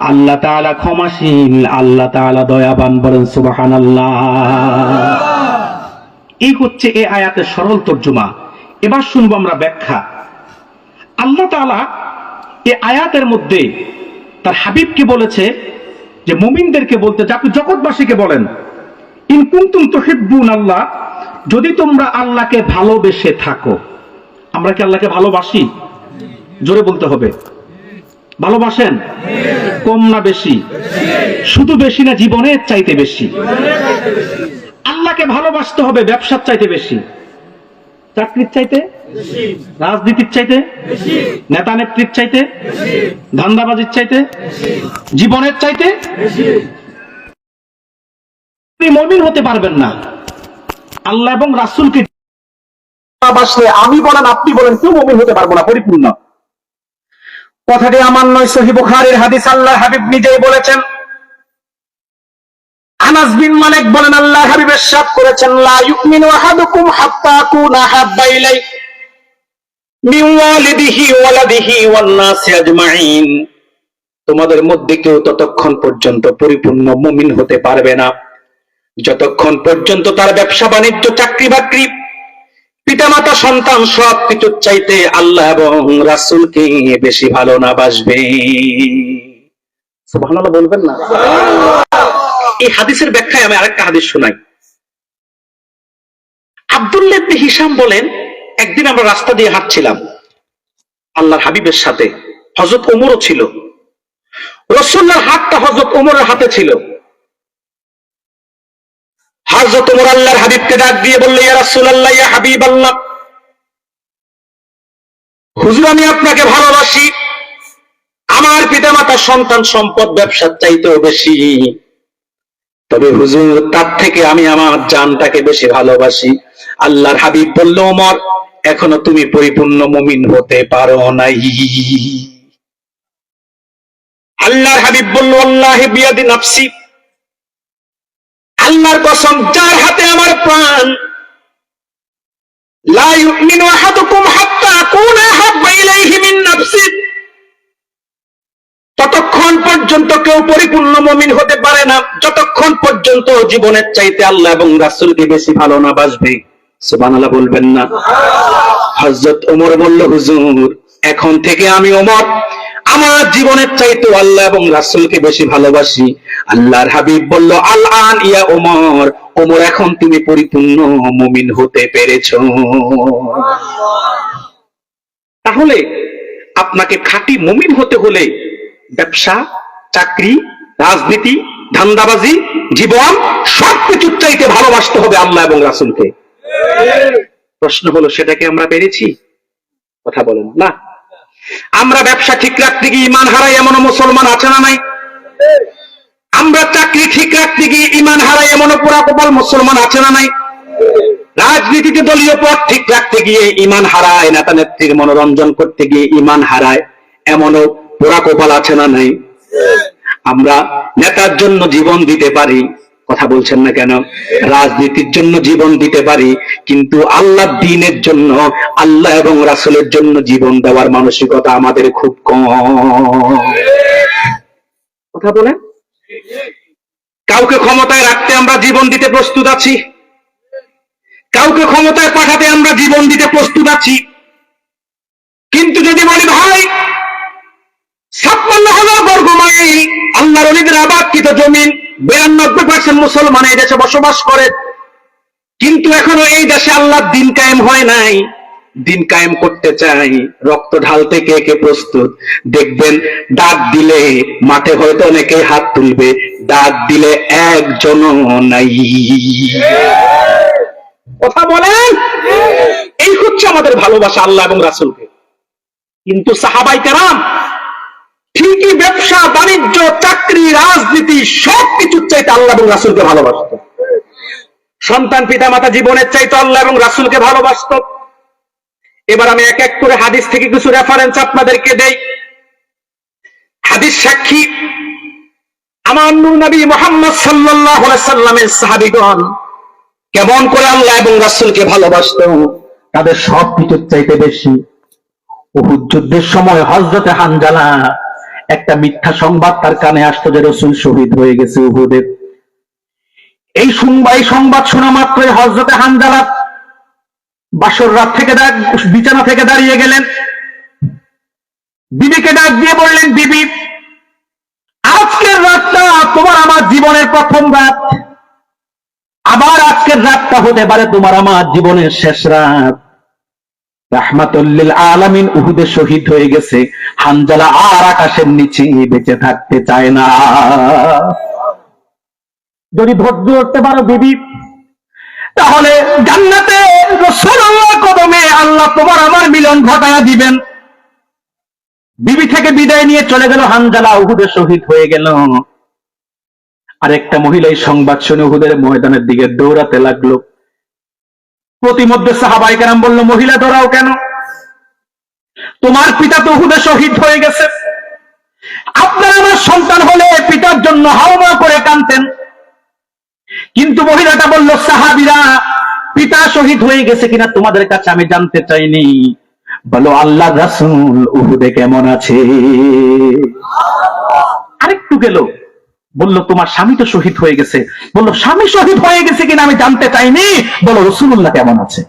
আল্লাহ তাআলা ক্ষমাশীল, আল্লাহ তাআলা দয়াবান বলেন, সুবহানাল্লাহ। এই হচ্ছে এই আয়াতের সরল তর্জমা। এবার শুনব আমরা ব্যাখ্যা। আল্লাহ তাআলা এই আয়াতের মধ্যে তার হাবিবকে বলেছে যে, মুমিনদেরকে বলতে, যে আপনি জগৎবাসীকে বলেন, ইন কুনতুম তুহিব্বুন আল্লাহ যদি তোমরা আল্লাহকে ভালোবেসে থাকো আমরা কি আল্লাহকে ভালোবাসি? জোরে বলতে হবে। ভালোবাসেন? কম না বেশি? শুধু বেশি না, জীবনের চাইতে বেশি। আল্লাহকে ভালোবাসতে হবে ব্যবসার চাইতে বেশি। চাকরির চাইতে? রাজনীতির চাইতে? নেতা নেত্রীর চাইতে? ধান্দাবাজির চাইতে? জীবনের চাইতে? মমিন হতে পারবেন না। আল্লাহ এবং রাসুলকে বাসলে আমি বলেন, আপনি বলেন, কেউ মমিন হতে পারব না, পরিপূর্ণ। কথাটি আমার নয়, সহি বুখারীর হাদিস আল্লাহ হাবিব নিজেই বলেছেন। আনাস বিন মালিক বলেন আল্লাহ করেছেন, লা ইউমিনু আহাদুকুম হাত্তা আকুনা হাব্বা ইলাই মিন ওয়ালিদিহি ওয়ালাদিহি ওয়ান আজমাইন। তোমাদের মধ্যে কেউ ততক্ষণ পর্যন্ত পরিপূর্ণ মুমিন হতে পারবে না। যতক্ষণ পর্যন্ত তার ব্যবসা বাণিজ্য চাকরি বাকরি পিতামাতা সন্তান সব কিছুর চাইতে আল্লাহ এবং রাসূলকে বেশি ভালো না বাসবে। সুবহানাল্লাহ বলবেন না? এই হাদিসের ব্যাখ্যায় আমি আরেকটা হাদিস শোনাই। আব্দুল্লাহ ইবনে হিশাম বলেন একদিন আমরা রাস্তা দিয়ে হাঁটছিলাম। আল্লাহর হাবিবের সাথে। হযরত ওমরও ছিল। রসুল্লাহর হাতটা হযরত ওমরের হাতে ছিল। হযরত ওমর আল্লাহর হাবিবকে ডাক দিয়ে বলল, ইয়া রাসূলুল্লাহ, ইয়া হাবিবাল্লাহ। হুজুর, আমি আপনাকে ভালোবাসি। আমার পিতামাতা সন্তান সম্পদ ব্যবসার চাইতেও বেশি। তবে হুজুর, তার থেকে আমি আমার জানটাকে বেশি ভালোবাসি। আল্লাহর হাবিব বলল, ওমর, এখনও তুমি পরিপূর্ণ মুমিন হতে পারো নাই। আল্লাহর হাবিব বলল আল্লাহ বিয়াদি নাফসি। আল্লাহর কসম, যার হাতে আমার প্রাণ ততক্ষণ পর্যন্ত কেউ পরিপূর্ণ মমিন হতে পারে না, যতক্ষণ পর্যন্ত জীবনের চাইতে আল্লাহ এবং রাসূলকে বেশি ভালো না বাসবে। সুবহানাল্লাহ বলবেন না। হজরত ওমর বলল, হুজুর, এখন থেকে আমি ওমর আমার জীবনের চাইতে আল্লাহ এবং রাসূলকে বেশি ভালোবাসি। আল্লাহর হাবিব বলল আল আন ইয়া ওমর ওমর এখন তুমি পরিপূর্ণ মুমিন হতে পেরেছ। তাহলে আপনাকে খাঁটি মুমিন হতে হলে ব্যবসা চাকরি রাজনীতি ধান্দাবাজি জীবন সবকিছুর চাইতে ভালোবাসতে হবে আল্লাহ এবং রাসুলকে। প্রশ্ন হলো সেটাকে আমরা পেরেছি? কথা বলেন। না। আমরা ব্যবসা ঠিক রাখতে গিয়ে ইমান হারাই এমন মুসলমান আছে না নাই? আমরা চাকরি ঠিক রাখতে গিয়ে ইমান হারাই এমন পুরা কপাল মুসলমান আছে না নাই? রাজনীতিতে দলীয় পথ ঠিক রাখতে গিয়ে ইমান হারায়, নেতা নেত্রীর মনোরঞ্জন করতে গিয়ে ইমান হারায়, এমনও পোড়া কপাল আছে না নাই? আমরা নেতার জন্য জীবন দিতে পারি কথা বলছেন না কেন? রাজনীতির জন্য জীবন দিতে পারি, কিন্তু আল্লাহ দিনের জন্য, আল্লাহ এবং রাসূলের জন্য জীবন দেওয়ার মানসিকতা আমাদের খুব কম। কথা বলেন? কাউকে ক্ষমতায় রাখতে আমরা জীবন দিতে প্রস্তুত আছি? কাউকে ক্ষমতায় পাঠাতে আমরা জীবন দিতে প্রস্তুত আছি? কিন্তু যদি বলি, ভাই, ছাপ্পান্ন হাজার বর্গ মাইল আল্লাহর অলিদের আবাদকৃত জমিন বিরানব্বই পার্সেন্ট মুসলমান এই দেশে বসবাস করে। কিন্তু এখনও এই দেশে আল্লাহর দিন কায়েম হয় নাই। দিন কায়েম করতে চাই। রক্ত ঢালতে কে কে প্রস্তুত? দেখবেন, ডাক দিলে মাঠে হয়তো অনেকে হাত তুলবে। ডাক দিলে একজনও নাই। কথা বলেন? এই হচ্ছে আমাদের ভালোবাসা আল্লাহ এবং রাসুলকে। কিন্তু সাহাবাই কেরাম ব্যবসা বাণিজ্য, চাকরি, রাজনীতি, সবকিছুর চাইতে আল্লাহ এবং রাসূলকে ভালোবাসত। সন্তান পিতা মাতা জীবনের চাইতে আল্লাহ এবং রাসূলকে ভালোবাসত। এবার আমি এক এক করে হাদিস থেকে কিছু রেফারেন্স আপনাদেরকে দেই। হাদিস সাক্ষী আমার নূর নবী মোহাম্মদ আলাইহি সাল্লামের সাহাবীগণ কেমন করে আল্লাহ এবং রাসূলকে ভালোবাসতো? তাদের সব কিছুর চাইতে বেশি উহুদ যুদ্ধের সময় হজরতে হানজালা একটা মিথ্যা সংবাদ তার কানে আসতো যে রসুল শহীদ হয়ে গেছে উহুদের এই এই সংবাদ শোনা মাত্রই হজরতে হানজালা বাসর রাত থেকে বিছানা থেকে দাঁড়িয়ে গেলেন। বিবিকে ডাক দিয়ে বললেন, বিবি, আজকের রাতটা তোমার আমার জীবনের প্রথম রাত। আবার আজকের রাতটা হতে পারে তোমার আমার জীবনের শেষ রাত। রাহমাতুল্লিল আলামিন উহুদে শহীদ হয়ে গেছে। হানজালা আর আকাশের নিচে বেঁচে থাকতে চায় না। যদি ধৈর্য পারো বিবি। তাহলে জান্নাতে রাসূলুল্লাহ কদমে আল্লাহ তোমার আমার মিলন ঘটায়া দিবেন। বিবি থেকে বিদায় নিয়ে চলে গেল হানজালা উহুদে শহীদ হয়ে গেল। আরেকটা মহিলা এই সংবাদ শুনে উহুদের ময়দানের দিকে দৌড়াতে লাগল। প্রতিমধ্যে সাহাবাই কেরাম বলল, মহিলা দৌড়াও কেন? তোমার পিতা তো উহুদে শহীদ হয়ে গেছে। আপনার আমার সন্তান হলে পিতার জন্য হাওমা করে কানতেন কিন্তু মহিলাটা বলল, সাহাবিরা, পিতা শহীদ হয়ে গেছে কিনা তোমাদের কাছে আমি জানতে চাইনি। বলো, আল্লাহ রাসূল উহুদে কেমন আছে? আরেকটু গেল। বলল, তোমার স্বামী তো শহীদ হয়ে গেছে। বলল, স্বামী শহীদ হয়ে গেছে কিনা আমি জানতে চাইনি। বলো রসুল্লাহ কেমন আছে?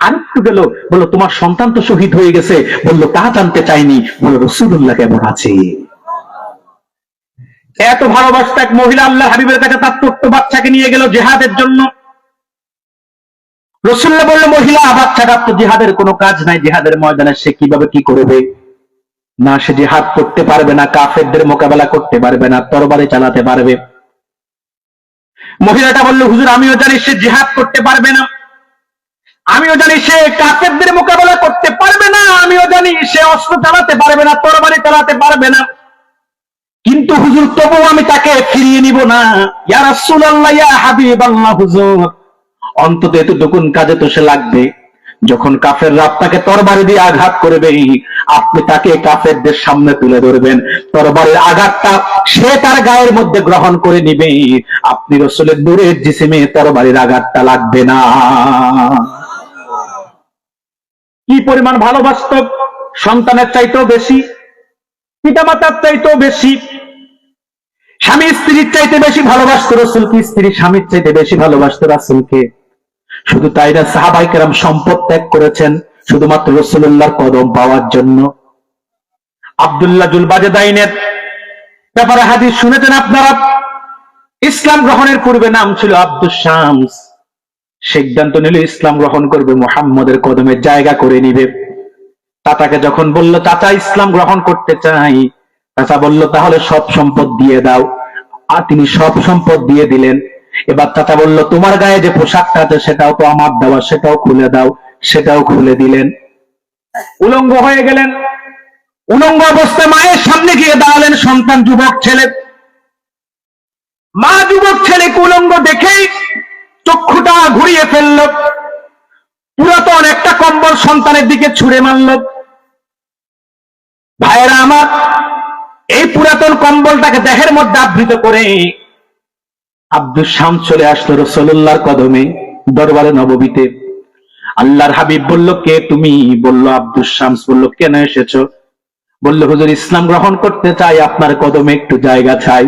আরেকটু গেল, বলল, তোমার সন্তান তো শহীদ হয়ে গেছে। বলল, তা জানতে চাইনি। বলো রসুল্লাহ কেমন আছে? এত ভালোবাসত এক মহিলা আল্লাহ হাবিবের কাছে তার ছোট্ট বাচ্চাকে নিয়ে গেল জেহাদের জন্য। রসুল্লাহ বলল, মহিলা বাচ্চাটার তো জেহাদের কোনো কাজ নাই। জেহাদের ময়দানে সে কীভাবে কি করবে? না, সে জেহাদ করতে পারবে না, কাফেরদের মোকাবেলা করতে পারবে না, তরবারি চালাতে পারবে। মহিলাটা বলল, হুজুর, আমিও জানি সে জেহাদ করতে পারবে না। আমিও জানি সে কাফেরদের মোকাবেলা করতে পারবে না। আমিও জানি সে অস্ত্র চালাতে পারবে না, তরবারি চালাতে পারবে না। কিন্তু হুজুর তবু আমি তাকে ফিরিয়ে নিব না। ইয়া রাসূলুল্লাহ, ইয়া হাবিবাল্লাহ, হুজুর। অন্তত এতটুকুন কাজে তো সে লাগবে। যখন কাফের আপনাকে তরবারি দিয়ে আঘাত করবে, আপনি তাকে কাফেরদের সামনে তুলে ধরবেন। তরবারির আঘাতটা সে তার গায়ের মধ্যে গ্রহণ করে নিবে। আপনি রসুলের দূরের জিসিমে তরবারির আঘাতটা লাগবে না। কি পরিমাণ ভালোবাসত? সন্তানের চাইতেও বেশি, পিতামাতার চাইতেও বেশি, স্বামী স্ত্রীর চাইতে বেশি ভালোবাসত রসুলকে, স্ত্রী স্বামীর চাইতে বেশি ভালোবাসত রাসুলকে। শুধু তাই না, সাহাবাই কেরাম সম্পদ ত্যাগ করেছেন শুধুমাত্র রসুল্লাহর কদম পাওয়ার জন্য। আবদুল্লাহ জুলবাজেদাইনের ব্যাপারে হাদিস শুনেছেন আপনারা? ইসলাম গ্রহণের পূর্বে নাম ছিল আব্দুল শামস। সিদ্ধান্ত নিল ইসলাম গ্রহণ করবে, মোহাম্মদের কদমে জায়গা করে নিবে। চাচাকে যখন বলল, চাচা, ইসলাম গ্রহণ করতে চাই। চাচা বলল, তাহলে সব সম্পদ দিয়ে দাও। আর তিনি সব সম্পদ দিয়ে দিলেন। এবার চাচা বলল, তোমার গায়ে যে পোশাকটা আছে সেটাও তো আমার দেওয়া, সেটাও খুলে দাও, সেটাও খুলে দিলেন। উলঙ্গ হয়ে গেলেন। উলঙ্গ অবস্থায় মায়ের সামনে গিয়ে দাঁড়ালেন সন্তান যুবক ছেলে। মা যুবক ছেলেকে উলঙ্গ দেখেই চক্ষুটা ঘুরিয়ে ফেলল। পুরাতন একটা কম্বল সন্তানের দিকে ছুড়ে মারল। ভাইয়েরা আমার, এই পুরাতন কম্বলটাকে দেহের মধ্যে আবৃত করে আব্দুল শাম চলে আসলো রসল্লাহর কদমে দরবারে নববীতে। আল্লাহর হাবিব বলল, কে তুমি? বলল আব্দুল শামস। বলল, কেন এসেছ? বলল, হুজুর, ইসলাম গ্রহণ করতে চাই, আপনার কদমে একটু জায়গা চাই।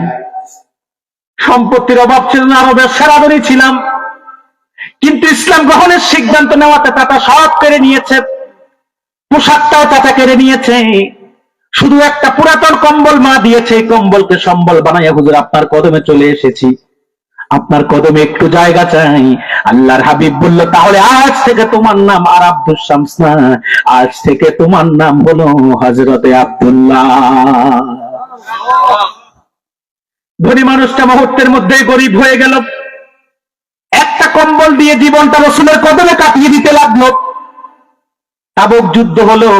সম্পত্তির অভাব ছিল না আরবের সেরাদরি ছিলাম। কিন্তু ইসলাম গ্রহণের সিদ্ধান্ত নেওয়াতে তাতা সব কেড়ে নিয়েছে, পোশাকটাও তাতা কেড়ে নিয়েছে। শুধু একটা পুরাতন কম্বল মা দিয়েছে কম্বলকে সম্বল বানাইয়া, হুজুর, আপনার কদমে চলে এসেছি। আপনার কদমে একটু জায়গা চাই। আল্লাহর হাবিব বলল, তাহলে আজ থেকে তোমার নাম আর আব্দুল শামস আজ থেকে তোমার নাম হলো হজরতে আব্দুল্লাহ। ধনী মানুষটা মুহূর্তের মধ্যে গরিব হয়ে গেল। একটা কম্বল দিয়ে জীবনটা রসুলের কদমে কাটিয়ে দিতে লাগল। তাবুক যুদ্ধ হলো,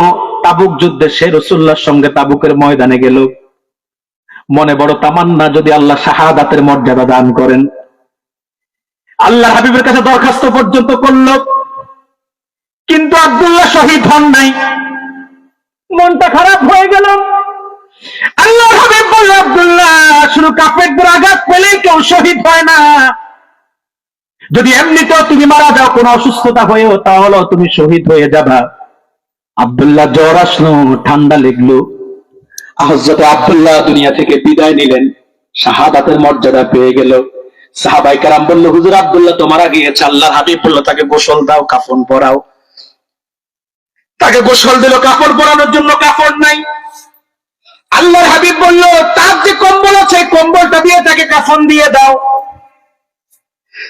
তাবুক যুদ্ধে সে রসুল্লাহর সঙ্গে তাবুকের ময়দানে গেল। মনে বড় তামান্না যদি আল্লাহ শাহাদাতের মর্যাদা দান করেন। আল্লাহ হাবিবের কাছে দরখাস্ত পর্যন্ত করল। কিন্তু আব্দুল্লাহ শহীদ হন নাই। মনটা খারাপ হয়ে গেল। আল্লাহ হাবিব বলল, আব্দুল্লাহ, শুধু কাপেরদের আঘাত পেলেই কেউ শহীদ হয় না। যদি এমনিতেও তুমি মারা যাও, কোনো অসুস্থতা হয়েও, তাহলেও তুমি শহীদ হয়ে যাবা। আব্দুল্লাহ জ্বর আসলো, ঠান্ডা লেগলো। হজরত আবদুল্লাহ দুনিয়া থেকে বিদায় নিলেন। শাহাদাতের মর্যাদা পেয়ে গেল। সাহাবাই কারাম বলল, হুজুর আব্দুল্লাহ, তোমার গিয়েছে। আল্লাহ হাবিব বলল, তাকে গোসল দাও কাফন পরাও। তাকে গোসল দিল, কাপড় পরানোর জন্য কাপড় নাই। আল্লাহর হাবিব বলল, তার যে কম্বল আছে কম্বলটা দিয়ে তাকে কাফন দিয়ে দাও।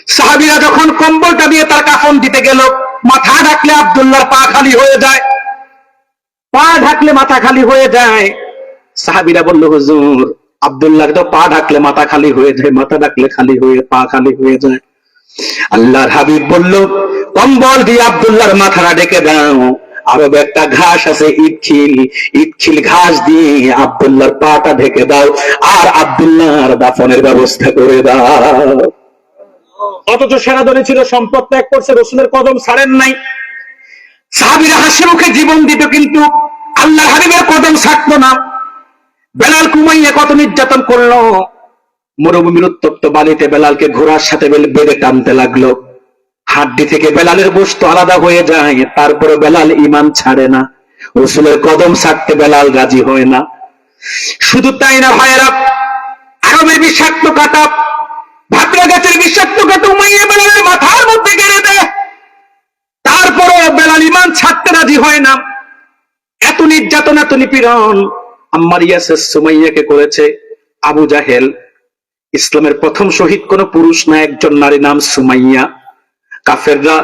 সাহাবিরা যখন কম্বলটা দিয়ে তার কাফন দিতে গেল, মাথা ঢাকলে আব্দুল্লাহর পা খালি হয়ে যায়। পা ঢাকলে মাথা খালি হয়ে যায়। সাহাবিরা বলল, হুজুর আব্দুল্লাহ তো পা ঢাকলে মাথা খালি হয়ে যায়, মাথা ঢাকলে খালি হয়ে, পা খালি হয়ে যায়। আল্লাহর হাবিব বলল, কম্বল দিয়ে আব্দুল্লাহর মাথাটা ডেকে দাও, আরও একটা ঘাস আছে ইটখিল ইটখিল ঘাস দিয়ে আব্দুল্লাহর পাটা ঢেকে দাও আর আব্দুল্লাহর দাফনের ব্যবস্থা করে দাও। অথচ সেনাদলে ছিল, সম্পদ ত্যাগ করছে, রসুলের কদম ছাড়েন নাই। সাহাবিরা হাসি মুখে জীবন দিত, কিন্তু আল্লাহ হাবিবের কদম ছাড়তো না। বেলাল কুমাইয়া কত নির্যাতন করল। মরুভূমির উত্তপ্ত বালিতে বেলালকে ঘোড়ার সাথে বেঁধে টানতে লাগল। হাড্ডি থেকে বেলালের বস্তু আলাদা হয়ে যায়, তারপরে বেলাল ইমান ছাড়ে না। রসুলের কদম ছাড়তে বেলাল রাজি হয় না। শুধু তাই না ভাইয়েরা, আরবের বিষাক্ত কাটা ভাবরা গাছের বিষাক্ত কাটা উমাইয়া বেলালের মাথার মধ্যে গেড়ে দেয়। তারপরে বেলাল ইমান ছাড়তে রাজি হয় না। এত নির্যাতন, এত নিপীড়ন আম্মার সুমাইয়াকে করেছে আবু জাহেল। ইসলামের প্রথম শহীদ কোন পুরুষ না, একজন নারী নাম সুমাইয়া। কাফেররা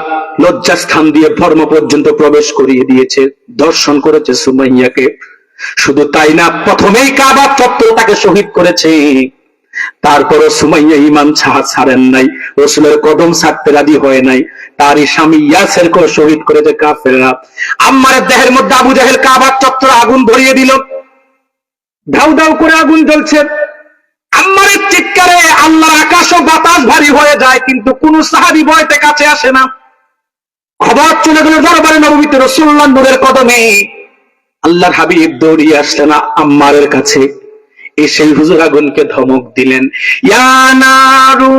লজ্জাস্থান দিয়ে ধর্ম পর্যন্ত প্রবেশ করিয়ে দিয়েছে, দর্শন করেছে সুমাইয়াকে। শুধু তাই না, প্রথমেই কাবা চত্বর তাকে শহীদ করেছে। তারপরও সুমাইয়া ইমান ছাড়া ছাড়েন নাই, রসুলের কদম ছাড়তে রাজি হয় নাই। তারই স্বামী ইয়াসের করে শহীদ করেছে কাফেররা। আম্মারের দেহের মধ্যে আবু জাহেল কাবার চত্বর আগুন ধরিয়ে দিল। ধাউ ধাউ করে আগুন জ্বলছে। আম্মারের চিৎকারে আল্লাহর আকাশ ও বাতাস ভারী হয়ে যায়, কিন্তু কোন সাহাবি বয়তে কাছে আসে না। খবর চলে গেল দরবারে নবমীতে রসুল্লাহ নূরের কদমে। আল্লাহর হাবিব দৌড়িয়ে আসলেন আম্মারের কাছে। এসে হুজুর আগুনকে ধমক দিলেন ইয়ানারু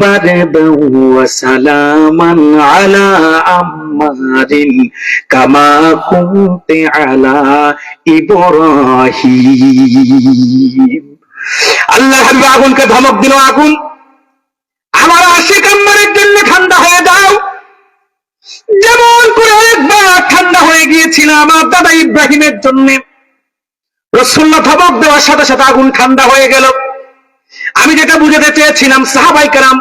বারদাও ওয়া সালামান আলা আম্মারিন কামা কুনতে আলা ইব্রাহিম। আল্লাহ হাবিব, আগুনকে ধমক দিল, আগুন। আমার আশিক আম্মারের জন্য ঠান্ডা হয়ে যাও। যেমন করে একবার ঠান্ডা হয়ে গিয়েছিল আমার দাদা ইব্রাহিমের জন্য। রসুল্লাহ ধমক দেওয়ার সাথে সাথে আগুন ঠান্ডা হয়ে গেল। আমি যেটা বুঝাতে চেয়েছিলাম সাহাবাই কালাম